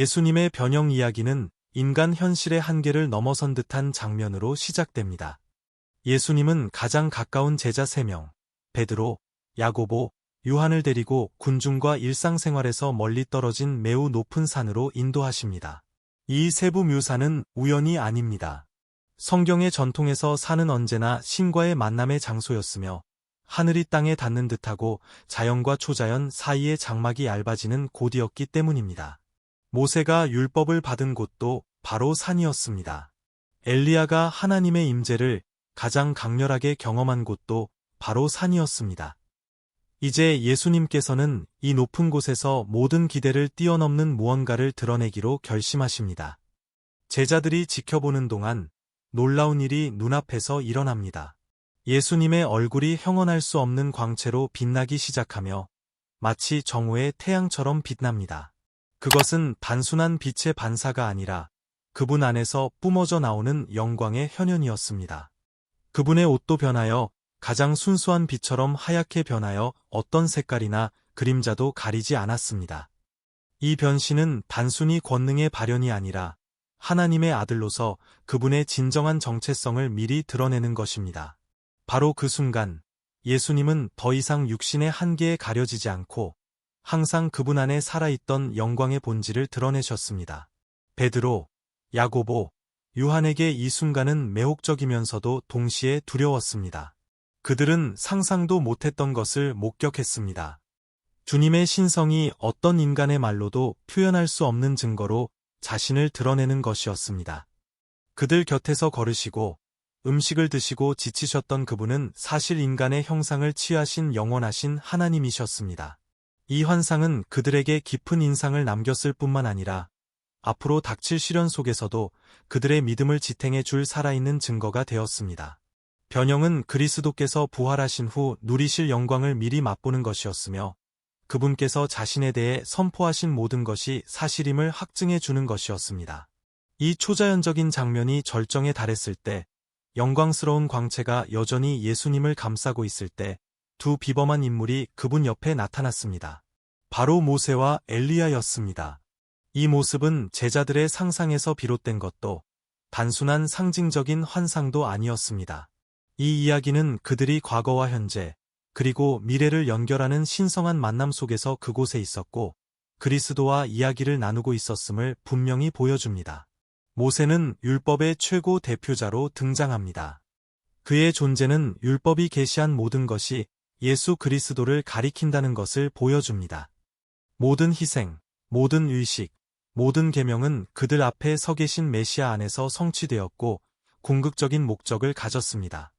예수님의 변형 이야기는 인간 현실의 한계를 넘어선 듯한 장면으로 시작됩니다. 예수님은 가장 가까운 제자 3명, 베드로, 야고보, 유한을 데리고 군중과 일상생활에서 멀리 떨어진 매우 높은 산으로 인도하십니다. 이 세부 묘사는 우연이 아닙니다. 성경의 전통에서 산은 언제나 신과의 만남의 장소였으며 하늘이 땅에 닿는 듯하고 자연과 초자연 사이의 장막이 얇아지는 곳이었기 때문입니다. 모세가 율법을 받은 곳도 바로 산이었습니다. 엘리야가 하나님의 임재를 가장 강렬하게 경험한 곳도 바로 산이었습니다. 이제 예수님께서는 이 높은 곳에서 모든 기대를 뛰어넘는 무언가를 드러내기로 결심하십니다. 제자들이 지켜보는 동안 놀라운 일이 눈앞에서 일어납니다. 예수님의 얼굴이 형언할 수 없는 광채로 빛나기 시작하며 마치 정오의 태양처럼 빛납니다. 그것은 단순한 빛의 반사가 아니라 그분 안에서 뿜어져 나오는 영광의 현현이었습니다. 그분의 옷도 변하여 가장 순수한 빛처럼 하얗게 변하여 어떤 색깔이나 그림자도 가리지 않았습니다. 이 변신은 단순히 권능의 발현이 아니라 하나님의 아들로서 그분의 진정한 정체성을 미리 드러내는 것입니다. 바로 그 순간 예수님은 더 이상 육신의 한계에 가려지지 않고 항상 그분 안에 살아있던 영광의 본질을 드러내셨습니다. 베드로, 야고보, 유한에게 이 순간은 매혹적이면서도 동시에 두려웠습니다. 그들은 상상도 못했던 것을 목격했습니다. 주님의 신성이 어떤 인간의 말로도 표현할 수 없는 증거로 자신을 드러내는 것이었습니다. 그들 곁에서 걸으시고 음식을 드시고 지치셨던 그분은 사실 인간의 형상을 취하신 영원하신 하나님이셨습니다. 이 환상은 그들에게 깊은 인상을 남겼을 뿐만 아니라 앞으로 닥칠 시련 속에서도 그들의 믿음을 지탱해 줄 살아있는 증거가 되었습니다. 변형은 그리스도께서 부활하신 후 누리실 영광을 미리 맛보는 것이었으며 그분께서 자신에 대해 선포하신 모든 것이 사실임을 확증해 주는 것이었습니다. 이 초자연적인 장면이 절정에 달했을 때 영광스러운 광채가 여전히 예수님을 감싸고 있을 때 두 비범한 인물이 그분 옆에 나타났습니다. 바로 모세와 엘리야였습니다. 이 모습은 제자들의 상상에서 비롯된 것도 단순한 상징적인 환상도 아니었습니다. 이 이야기는 그들이 과거와 현재, 그리고 미래를 연결하는 신성한 만남 속에서 그곳에 있었고, 그리스도와 이야기를 나누고 있었음을 분명히 보여줍니다. 모세는 율법의 최고 대표자로 등장합니다. 그의 존재는 율법이 계시한 모든 것이 예수 그리스도를 가리킨다는 것을 보여줍니다. 모든 희생, 모든 의식, 모든 계명은 그들 앞에 서 계신 메시아 안에서 성취되었고 궁극적인 목적을 가졌습니다.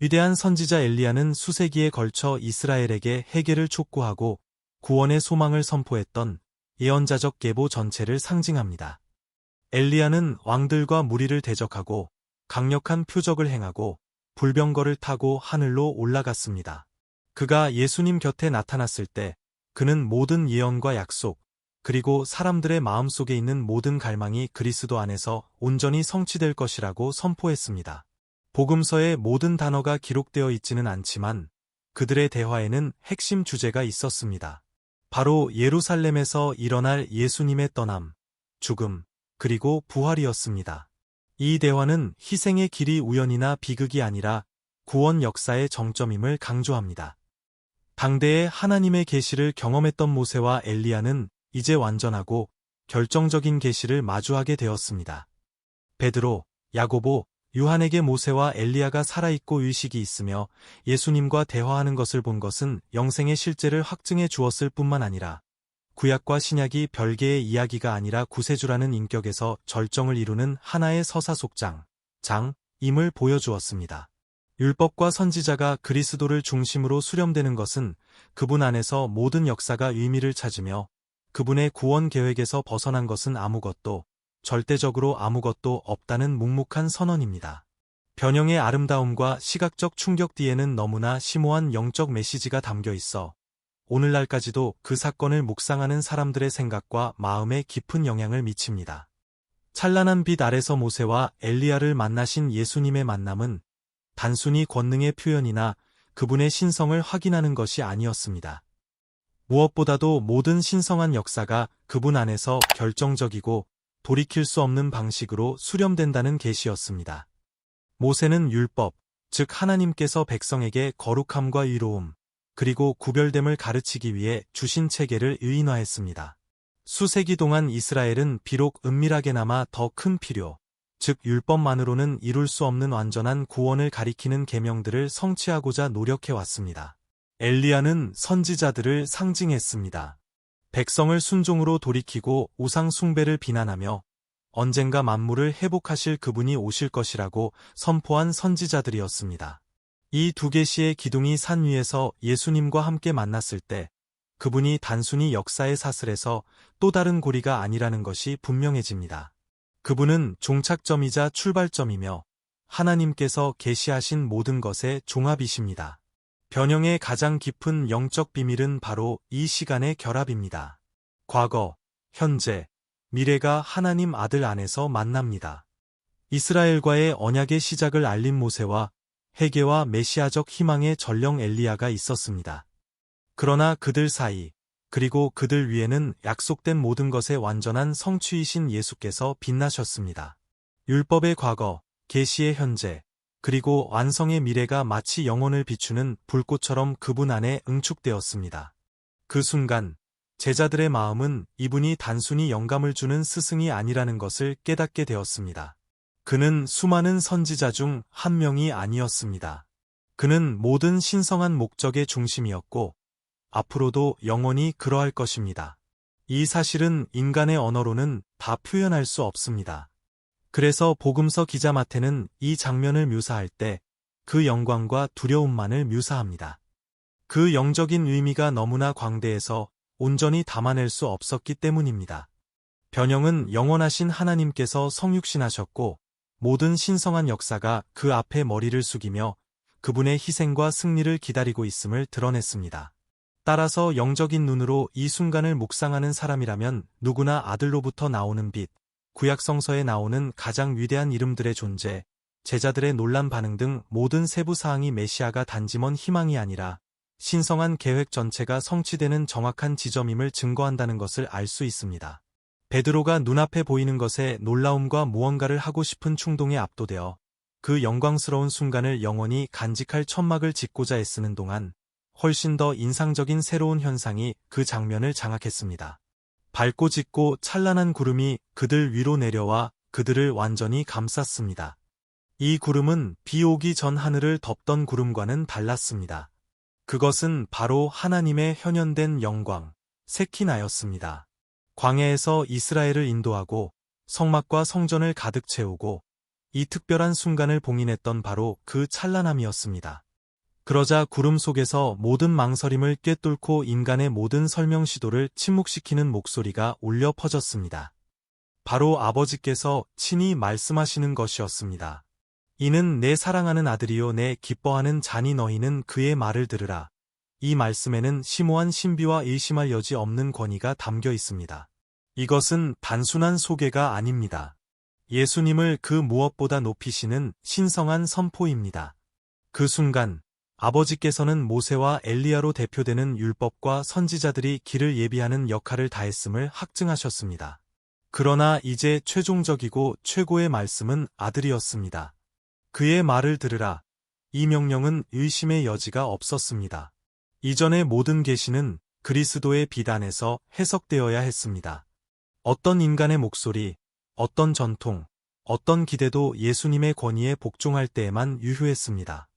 위대한 선지자 엘리야는 수세기에 걸쳐 이스라엘에게 해결을 촉구하고 구원의 소망을 선포했던 예언자적 계보 전체를 상징합니다. 엘리야는 왕들과 무리를 대적하고 강력한 표적을 행하고 불병거를 타고 하늘로 올라갔습니다. 그가 예수님 곁에 나타났을 때 그는 모든 예언과 약속, 그리고 사람들의 마음속에 있는 모든 갈망이 그리스도 안에서 온전히 성취될 것이라고 선포했습니다. 복음서의 모든 단어가 기록되어 있지는 않지만 그들의 대화에는 핵심 주제가 있었습니다. 바로 예루살렘에서 일어날 예수님의 떠남, 죽음, 그리고 부활이었습니다. 이 대화는 희생의 길이 우연이나 비극이 아니라 구원 역사의 정점임을 강조합니다. 당대에 하나님의 계시를 경험했던 모세와 엘리야는 이제 완전하고 결정적인 계시를 마주하게 되었습니다. 베드로, 야고보, 유한에게 모세와 엘리야가 살아있고 의식이 있으며 예수님과 대화하는 것을 본 것은 영생의 실제를 확증해 주었을 뿐만 아니라 구약과 신약이 별개의 이야기가 아니라 구세주라는 인격에서 절정을 이루는 하나의 서사속장, 장, 임을 보여주었습니다. 율법과 선지자가 그리스도를 중심으로 수렴되는 것은 그분 안에서 모든 역사가 의미를 찾으며 그분의 구원 계획에서 벗어난 것은 아무것도, 절대적으로 아무것도 없다는 묵묵한 선언입니다. 변형의 아름다움과 시각적 충격 뒤에는 너무나 심오한 영적 메시지가 담겨 있어 오늘날까지도 그 사건을 묵상하는 사람들의 생각과 마음에 깊은 영향을 미칩니다. 찬란한 빛 아래서 모세와 엘리야를 만나신 예수님의 만남은 단순히 권능의 표현이나 그분의 신성을 확인하는 것이 아니었습니다. 무엇보다도 모든 신성한 역사가 그분 안에서 결정적이고 돌이킬 수 없는 방식으로 수렴된다는 계시였습니다. 모세는 율법, 즉 하나님께서 백성에게 거룩함과 의로움, 그리고 구별됨을 가르치기 위해 주신 체계를 의인화했습니다. 수세기 동안 이스라엘은 비록 은밀하게나마 더 큰 필요, 즉 율법만으로는 이룰 수 없는 완전한 구원을 가리키는 계명들을 성취하고자 노력해 왔습니다. 엘리야는 선지자들을 상징했습니다. 백성을 순종으로 돌이키고 우상 숭배를 비난하며 언젠가 만물을 회복하실 그분이 오실 것이라고 선포한 선지자들이었습니다. 이두 계시의 기둥이 산 위에서 예수님과 함께 만났을 때 그분이 단순히 역사의 사슬에서 또 다른 고리가 아니라는 것이 분명해집니다. 그분은 종착점이자 출발점이며 하나님께서 계시하신 모든 것의 종합이십니다. 변형의 가장 깊은 영적 비밀은 바로 이 시간의 결합입니다. 과거, 현재, 미래가 하나님 아들 안에서 만납니다. 이스라엘과의 언약의 시작을 알린 모세와 해계와 메시아적 희망의 전령 엘리야가 있었습니다. 그러나 그들 사이, 그리고 그들 위에는 약속된 모든 것의 완전한 성취이신 예수께서 빛나셨습니다. 율법의 과거, 계시의 현재, 그리고 완성의 미래가 마치 영혼을 비추는 불꽃처럼 그분 안에 응축되었습니다. 그 순간 제자들의 마음은 이분이 단순히 영감을 주는 스승이 아니라는 것을 깨닫게 되었습니다. 그는 수많은 선지자 중 한 명이 아니었습니다. 그는 모든 신성한 목적의 중심이었고 앞으로도 영원히 그러할 것입니다. 이 사실은 인간의 언어로는 다 표현할 수 없습니다. 그래서 복음서 기자 마태는 이 장면을 묘사할 때 그 영광과 두려움만을 묘사합니다. 그 영적인 의미가 너무나 광대해서 온전히 담아낼 수 없었기 때문입니다. 변형은 영원하신 하나님께서 성육신하셨고 모든 신성한 역사가 그 앞에 머리를 숙이며 그분의 희생과 승리를 기다리고 있음을 드러냈습니다. 따라서 영적인 눈으로 이 순간을 묵상하는 사람이라면 누구나 아들로부터 나오는 빛, 구약성서에 나오는 가장 위대한 이름들의 존재, 제자들의 논란 반응 등 모든 세부 사항이 메시아가 단지 먼 희망이 아니라 신성한 계획 전체가 성취되는 정확한 지점임을 증거한다는 것을 알 수 있습니다. 베드로가 눈앞에 보이는 것에 놀라움과 무언가를 하고 싶은 충동에 압도되어 그 영광스러운 순간을 영원히 간직할 천막을 짓고자 애쓰는 동안 훨씬 더 인상적인 새로운 현상이 그 장면을 장악했습니다. 밝고 짙고 찬란한 구름이 그들 위로 내려와 그들을 완전히 감쌌습니다. 이 구름은 비 오기 전 하늘을 덮던 구름과는 달랐습니다. 그것은 바로 하나님의 현현된 영광, 세키나였습니다. 광야에서 이스라엘을 인도하고 성막과 성전을 가득 채우고 이 특별한 순간을 봉인했던 바로 그 찬란함이었습니다. 그러자 구름 속에서 모든 망설임을 꿰뚫고 인간의 모든 설명 시도를 침묵시키는 목소리가 울려 퍼졌습니다. 바로 아버지께서 친히 말씀하시는 것이었습니다. 이는 내 사랑하는 아들이요 내 기뻐하는 자니 너희는 그의 말을 들으라. 이 말씀에는 심오한 신비와 의심할 여지 없는 권위가 담겨 있습니다. 이것은 단순한 소개가 아닙니다. 예수님을 그 무엇보다 높이시는 신성한 선포입니다. 그 순간 아버지께서는 모세와 엘리야로 대표되는 율법과 선지자들이 길을 예비하는 역할을 다했음을 확증하셨습니다. 그러나 이제 최종적이고 최고의 말씀은 아들이었습니다. 그의 말을 들으라. 이 명령은 의심의 여지가 없었습니다. 이전의 모든 계시는 그리스도의 비단에서 해석되어야 했습니다. 어떤 인간의 목소리, 어떤 전통, 어떤 기대도 예수님의 권위에 복종할 때에만 유효했습니다.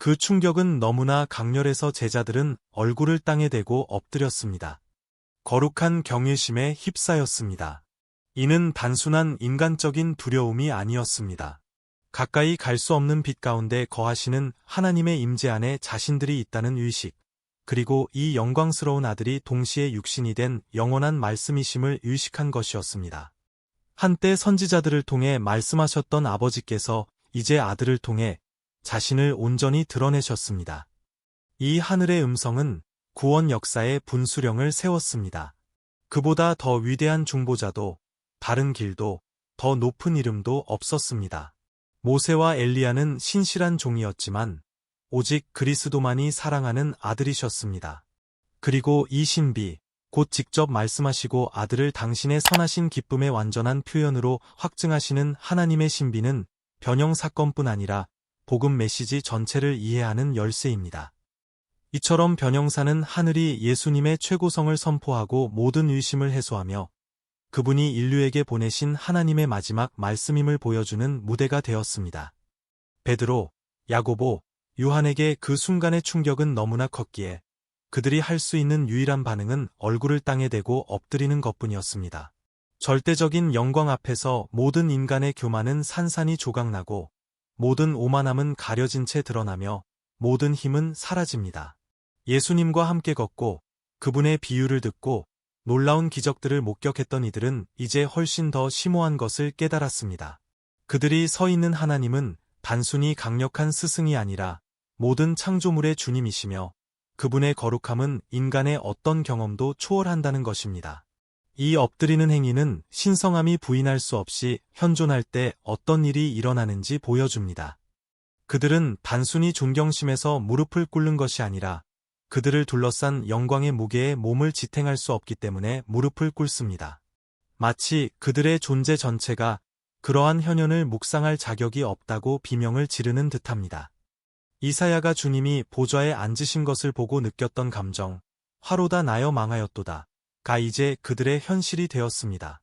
그 충격은 너무나 강렬해서 제자들은 얼굴을 땅에 대고 엎드렸습니다. 거룩한 경외심에 휩싸였습니다. 이는 단순한 인간적인 두려움이 아니었습니다. 가까이 갈 수 없는 빛 가운데 거하시는 하나님의 임재 안에 자신들이 있다는 의식, 그리고 이 영광스러운 아들이 동시에 육신이 된 영원한 말씀이심을 의식한 것이었습니다. 한때 선지자들을 통해 말씀하셨던 아버지께서 이제 아들을 통해 자신을 온전히 드러내셨습니다. 이 하늘의 음성은 구원 역사의 분수령을 세웠습니다. 그보다 더 위대한 중보자도 다른 길도 더 높은 이름도 없었습니다. 모세와 엘리야는 신실한 종이었지만 오직 그리스도만이 사랑하는 아들이셨습니다. 그리고 이 신비, 곧 직접 말씀하시고 아들을 당신의 선하신 기쁨의 완전한 표현으로 확증하시는 하나님의 신비는 변형 사건뿐 아니라 복음 메시지 전체를 이해하는 열쇠입니다. 이처럼 변형사는 하늘이 예수님의 최고성을 선포하고 모든 의심을 해소하며 그분이 인류에게 보내신 하나님의 마지막 말씀임을 보여주는 무대가 되었습니다. 베드로, 야고보, 요한에게 그 순간의 충격은 너무나 컸기에 그들이 할 수 있는 유일한 반응은 얼굴을 땅에 대고 엎드리는 것뿐이었습니다. 절대적인 영광 앞에서 모든 인간의 교만은 산산이 조각나고 모든 오만함은 가려진 채 드러나며 모든 힘은 사라집니다. 예수님과 함께 걷고 그분의 비유를 듣고 놀라운 기적들을 목격했던 이들은 이제 훨씬 더 심오한 것을 깨달았습니다. 그들이 서 있는 하나님은 단순히 강력한 스승이 아니라 모든 창조물의 주님이시며 그분의 거룩함은 인간의 어떤 경험도 초월한다는 것입니다. 이 엎드리는 행위는 신성함이 부인할 수 없이 현존할 때 어떤 일이 일어나는지 보여줍니다. 그들은 단순히 존경심에서 무릎을 꿇는 것이 아니라 그들을 둘러싼 영광의 무게에 몸을 지탱할 수 없기 때문에 무릎을 꿇습니다. 마치 그들의 존재 전체가 그러한 현현을 묵상할 자격이 없다고 비명을 지르는 듯합니다. 이사야가 주님이 보좌에 앉으신 것을 보고 느꼈던 감정, 화로다 나여 망하였도다. 가 이제 그들의 현실이 되었습니다.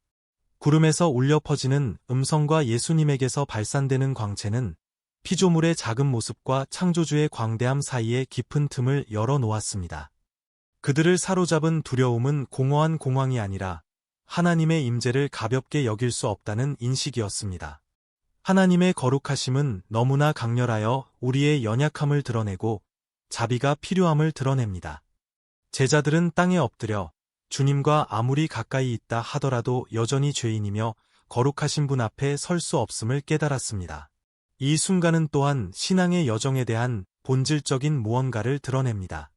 구름에서 울려 퍼지는 음성과 예수님에게서 발산되는 광채는 피조물의 작은 모습과 창조주의 광대함 사이에 깊은 틈을 열어 놓았습니다. 그들을 사로잡은 두려움은 공허한 공황이 아니라 하나님의 임재를 가볍게 여길 수 없다는 인식이었습니다. 하나님의 거룩하심은 너무나 강렬하여 우리의 연약함을 드러내고 자비가 필요함을 드러냅니다. 제자들은 땅에 엎드려 주님과 아무리 가까이 있다 하더라도 여전히 죄인이며 거룩하신 분 앞에 설 수 없음을 깨달았습니다. 이 순간은 또한 신앙의 여정에 대한 본질적인 무언가를 드러냅니다.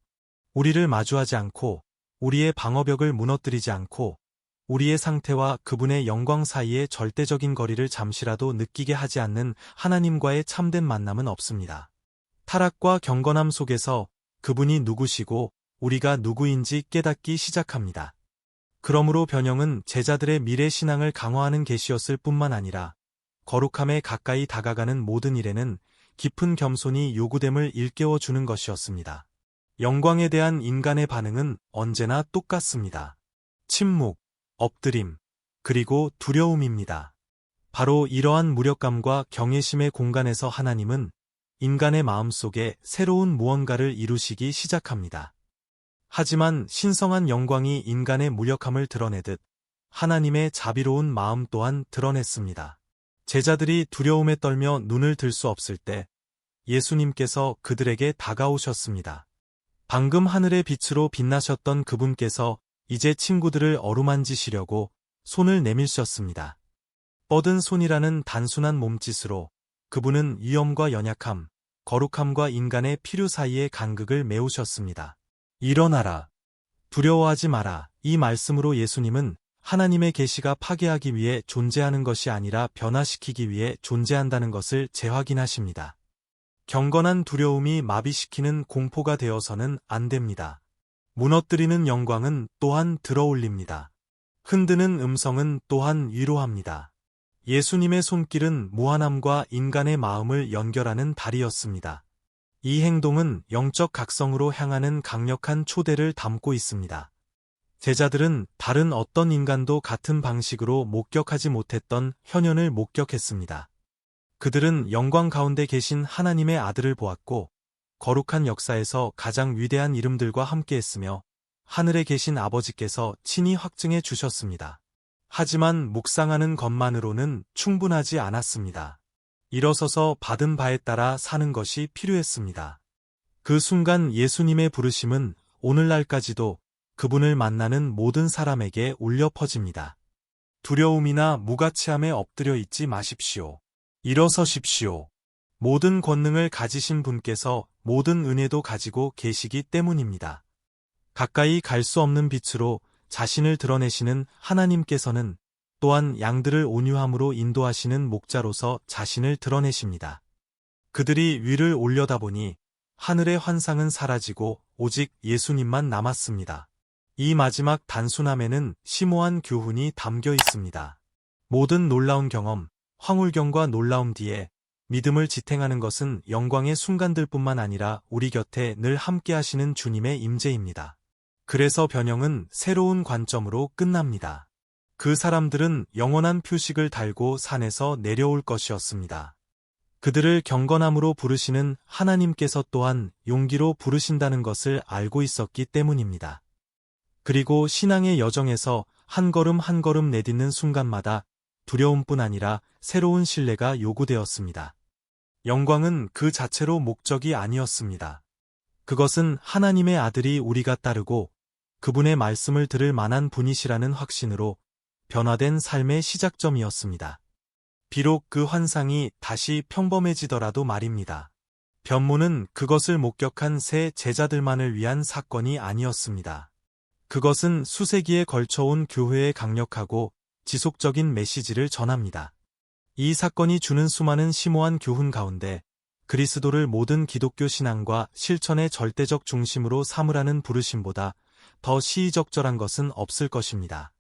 우리를 마주하지 않고 우리의 방어벽을 무너뜨리지 않고 우리의 상태와 그분의 영광 사이의 절대적인 거리를 잠시라도 느끼게 하지 않는 하나님과의 참된 만남은 없습니다. 타락과 경건함 속에서 그분이 누구시고 우리가 누구인지 깨닫기 시작합니다. 그러므로 변형은 제자들의 미래 신앙을 강화하는 계시였을 뿐만 아니라 거룩함에 가까이 다가가는 모든 일에는 깊은 겸손이 요구됨을 일깨워 주는 것이었습니다. 영광에 대한 인간의 반응은 언제나 똑같습니다. 침묵, 엎드림, 그리고 두려움입니다. 바로 이러한 무력감과 경외심의 공간에서 하나님은 인간의 마음속에 새로운 무언가를 이루시기 시작합니다. 하지만 신성한 영광이 인간의 무력함을 드러내듯 하나님의 자비로운 마음 또한 드러냈습니다. 제자들이 두려움에 떨며 눈을 들 수 없을 때 예수님께서 그들에게 다가오셨습니다. 방금 하늘의 빛으로 빛나셨던 그분께서 이제 친구들을 어루만지시려고 손을 내밀셨습니다. 뻗은 손이라는 단순한 몸짓으로 그분은 위험과 연약함, 거룩함과 인간의 필요 사이의 간극을 메우셨습니다. 일어나라. 두려워하지 마라. 이 말씀으로 예수님은 하나님의 계시가 파괴하기 위해 존재하는 것이 아니라 변화시키기 위해 존재한다는 것을 재확인하십니다. 경건한 두려움이 마비시키는 공포가 되어서는 안 됩니다. 무너뜨리는 영광은 또한 들어올립니다. 흔드는 음성은 또한 위로합니다. 예수님의 손길은 무한함과 인간의 마음을 연결하는 다리였습니다. 이 행동은 영적 각성으로 향하는 강력한 초대를 담고 있습니다. 제자들은 다른 어떤 인간도 같은 방식으로 목격하지 못했던 현현을 목격했습니다. 그들은 영광 가운데 계신 하나님의 아들을 보았고 거룩한 역사에서 가장 위대한 이름들과 함께했으며 하늘에 계신 아버지께서 친히 확증해 주셨습니다. 하지만 묵상하는 것만으로는 충분하지 않았습니다. 일어서서 받은 바에 따라 사는 것이 필요했습니다. 그 순간 예수님의 부르심은 오늘날까지도 그분을 만나는 모든 사람에게 울려 퍼집니다. 두려움이나 무가치함에 엎드려 있지 마십시오. 일어서십시오. 모든 권능을 가지신 분께서 모든 은혜도 가지고 계시기 때문입니다. 가까이 갈 수 없는 빛으로 자신을 드러내시는 하나님께서는 또한 양들을 온유함으로 인도하시는 목자로서 자신을 드러내십니다. 그들이 위를 올려다보니 하늘의 환상은 사라지고 오직 예수님만 남았습니다. 이 마지막 단순함에는 심오한 교훈이 담겨 있습니다. 모든 놀라운 경험, 황홀경과 놀라움 뒤에 믿음을 지탱하는 것은 영광의 순간들뿐만 아니라 우리 곁에 늘 함께 하시는 주님의 임재입니다. 그래서 변형은 새로운 관점으로 끝납니다. 그 사람들은 영원한 표식을 달고 산에서 내려올 것이었습니다. 그들을 경건함으로 부르시는 하나님께서 또한 용기로 부르신다는 것을 알고 있었기 때문입니다. 그리고 신앙의 여정에서 한 걸음 한 걸음 내딛는 순간마다 두려움뿐 아니라 새로운 신뢰가 요구되었습니다. 영광은 그 자체로 목적이 아니었습니다. 그것은 하나님의 아들이 우리가 따르고 그분의 말씀을 들을 만한 분이시라는 확신으로 변화된 삶의 시작점이었습니다. 비록 그 환상이 다시 평범해지더라도 말입니다. 변모는 그것을 목격한 새 제자들만을 위한 사건이 아니었습니다. 그것은 수세기에 걸쳐온 교회의 강력하고 지속적인 메시지를 전합니다. 이 사건이 주는 수많은 심오한 교훈 가운데 그리스도를 모든 기독교 신앙과 실천의 절대적 중심으로 삼으라는 부르심보다 더 시의적절한 것은 없을 것입니다.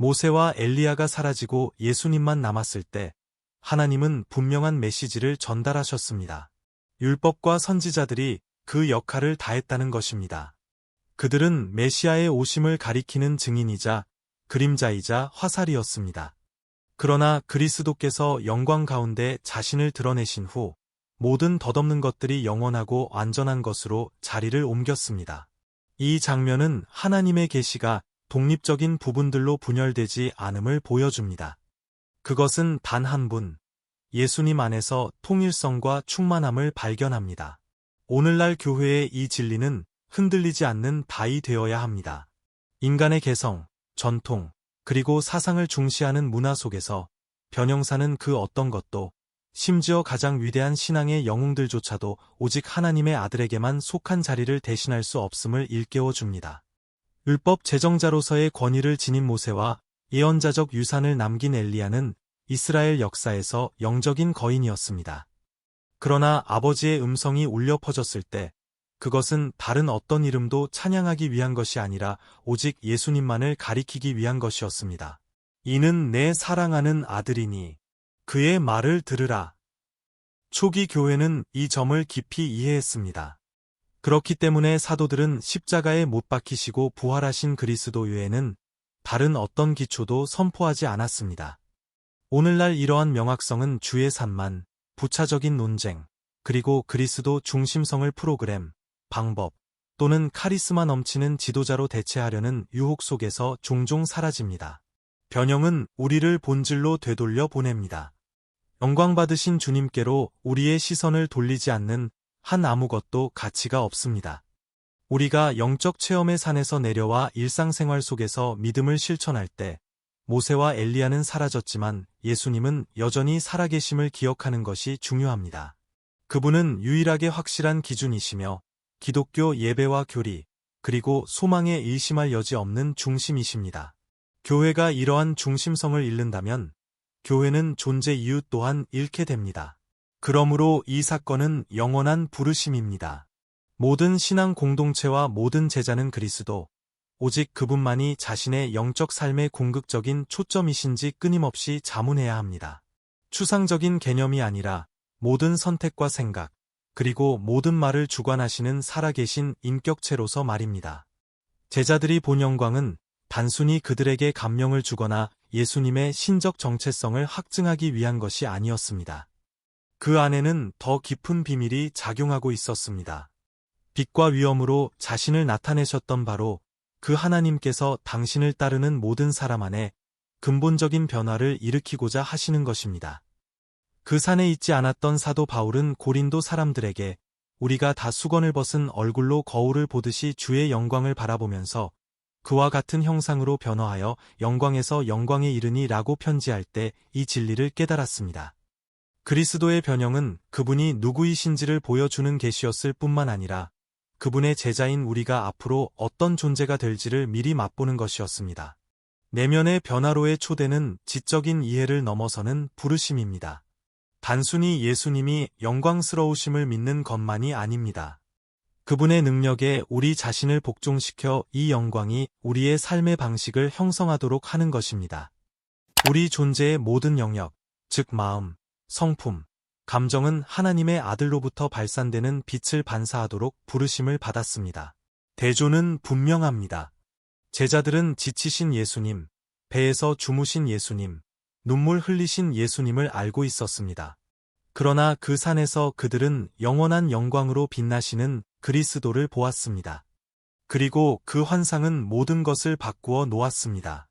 모세와 엘리야가 사라지고 예수님만 남았을 때 하나님은 분명한 메시지를 전달하셨습니다. 율법과 선지자들이 그 역할을 다했다는 것입니다. 그들은 메시아의 오심을 가리키는 증인이자 그림자이자 화살이었습니다. 그러나 그리스도께서 영광 가운데 자신을 드러내신 후 모든 덧없는 것들이 영원하고 안전한 것으로 자리를 옮겼습니다. 이 장면은 하나님의 계시가 독립적인 부분들로 분열되지 않음을 보여줍니다. 그것은 단 한 분, 예수님 안에서 통일성과 충만함을 발견합니다. 오늘날 교회의 이 진리는 흔들리지 않는 바이 되어야 합니다. 인간의 개성, 전통, 그리고 사상을 중시하는 문화 속에서 변형사는 그 어떤 것도 심지어 가장 위대한 신앙의 영웅들조차도 오직 하나님의 아들에게만 속한 자리를 대신할 수 없음을 일깨워 줍니다. 율법 제정자로서의 권위를 지닌 모세와 예언자적 유산을 남긴 엘리야는 이스라엘 역사에서 영적인 거인이었습니다. 그러나 아버지의 음성이 울려 퍼졌을 때 그것은 다른 어떤 이름도 찬양하기 위한 것이 아니라 오직 예수님만을 가리키기 위한 것이었습니다. 이는 내 사랑하는 아들이니 그의 말을 들으라. 초기 교회는 이 점을 깊이 이해했습니다. 그렇기 때문에 사도들은 십자가에 못 박히시고 부활하신 그리스도 외에는 다른 어떤 기초도 선포하지 않았습니다. 오늘날 이러한 명확성은 주의 산만, 부차적인 논쟁, 그리고 그리스도 중심성을 프로그램, 방법 또는 카리스마 넘치는 지도자로 대체하려는 유혹 속에서 종종 사라집니다. 변형은 우리를 본질로 되돌려 보냅니다. 영광받으신 주님께로 우리의 시선을 돌리지 않는 한 아무것도 가치가 없습니다. 우리가 영적 체험의 산에서 내려와 일상생활 속에서 믿음을 실천할 때 모세와 엘리야는 사라졌지만 예수님은 여전히 살아계심을 기억하는 것이 중요합니다. 그분은 유일하게 확실한 기준이시며 기독교 예배와 교리, 그리고 소망에 의심할 여지 없는 중심이십니다. 교회가 이러한 중심성을 잃는다면 교회는 존재 이유 또한 잃게 됩니다. 그러므로 이 사건은 영원한 부르심입니다. 모든 신앙 공동체와 모든 제자는 그리스도, 오직 그분만이 자신의 영적 삶의 궁극적인 초점이신지 끊임없이 자문해야 합니다. 추상적인 개념이 아니라 모든 선택과 생각, 그리고 모든 말을 주관하시는 살아계신 인격체로서 말입니다. 제자들이 본 영광은 단순히 그들에게 감명을 주거나 예수님의 신적 정체성을 확증하기 위한 것이 아니었습니다. 그 안에는 더 깊은 비밀이 작용하고 있었습니다. 빛과 위엄으로 자신을 나타내셨던 바로 그 하나님께서 당신을 따르는 모든 사람 안에 근본적인 변화를 일으키고자 하시는 것입니다. 그 산에 있지 않았던 사도 바울은 고린도 사람들에게 우리가 다 수건을 벗은 얼굴로 거울을 보듯이 주의 영광을 바라보면서 그와 같은 형상으로 변화하여 영광에서 영광에 이르니 라고 편지할 때 이 진리를 깨달았습니다. 그리스도의 변형은 그분이 누구이신지를 보여주는 계시였을 뿐만 아니라 그분의 제자인 우리가 앞으로 어떤 존재가 될지를 미리 맛보는 것이었습니다. 내면의 변화로의 초대는 지적인 이해를 넘어서는 부르심입니다. 단순히 예수님이 영광스러우심을 믿는 것만이 아닙니다. 그분의 능력에 우리 자신을 복종시켜 이 영광이 우리의 삶의 방식을 형성하도록 하는 것입니다. 우리 존재의 모든 영역, 즉 마음, 성품, 감정은 하나님의 아들로부터 발산되는 빛을 반사하도록 부르심을 받았습니다. 대조는 분명합니다. 제자들은 지치신 예수님, 배에서 주무신 예수님, 눈물 흘리신 예수님을 알고 있었습니다. 그러나 그 산에서 그들은 영원한 영광으로 빛나시는 그리스도를 보았습니다. 그리고 그 환상은 모든 것을 바꾸어 놓았습니다.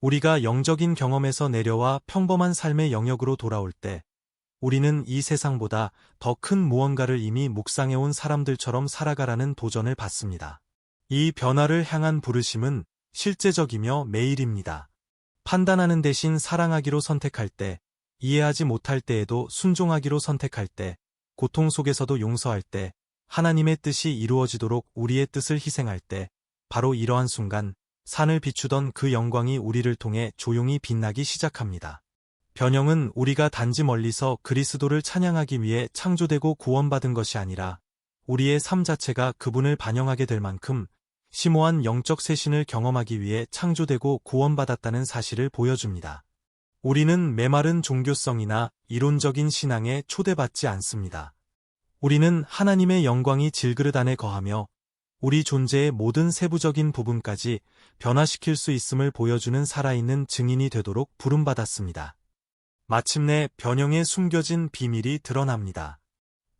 우리가 영적인 경험에서 내려와 평범한 삶의 영역으로 돌아올 때 우리는 이 세상보다 더 큰 무언가를 이미 묵상해온 사람들처럼 살아가라는 도전을 받습니다. 이 변화를 향한 부르심은 실제적이며 매일입니다. 판단하는 대신 사랑하기로 선택할 때, 이해하지 못할 때에도 순종하기로 선택할 때, 고통 속에서도 용서할 때, 하나님의 뜻이 이루어지도록 우리의 뜻을 희생할 때, 바로 이러한 순간, 산을 비추던 그 영광이 우리를 통해 조용히 빛나기 시작합니다. 변형은 우리가 단지 멀리서 그리스도를 찬양하기 위해 창조되고 구원받은 것이 아니라 우리의 삶 자체가 그분을 반영하게 될 만큼 심오한 영적 쇄신을 경험하기 위해 창조되고 구원받았다는 사실을 보여줍니다. 우리는 메마른 종교성이나 이론적인 신앙에 초대받지 않습니다. 우리는 하나님의 영광이 질그릇 안에 거하며 우리 존재의 모든 세부적인 부분까지 변화시킬 수 있음을 보여주는 살아있는 증인이 되도록 부름받았습니다. 마침내 변형에 숨겨진 비밀이 드러납니다.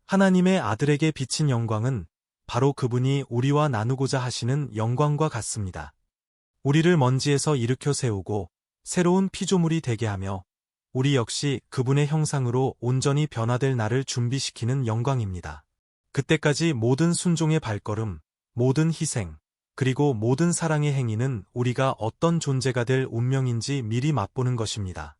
하나님의 아들에게 비친 영광은 바로 그분이 우리와 나누고자 하시는 영광과 같습니다. 우리를 먼지에서 일으켜 세우고 새로운 피조물이 되게 하며 우리 역시 그분의 형상으로 온전히 변화될 날을 준비시키는 영광입니다. 그때까지 모든 순종의 발걸음, 모든 희생, 그리고 모든 사랑의 행위는 우리가 어떤 존재가 될 운명인지 미리 맛보는 것입니다.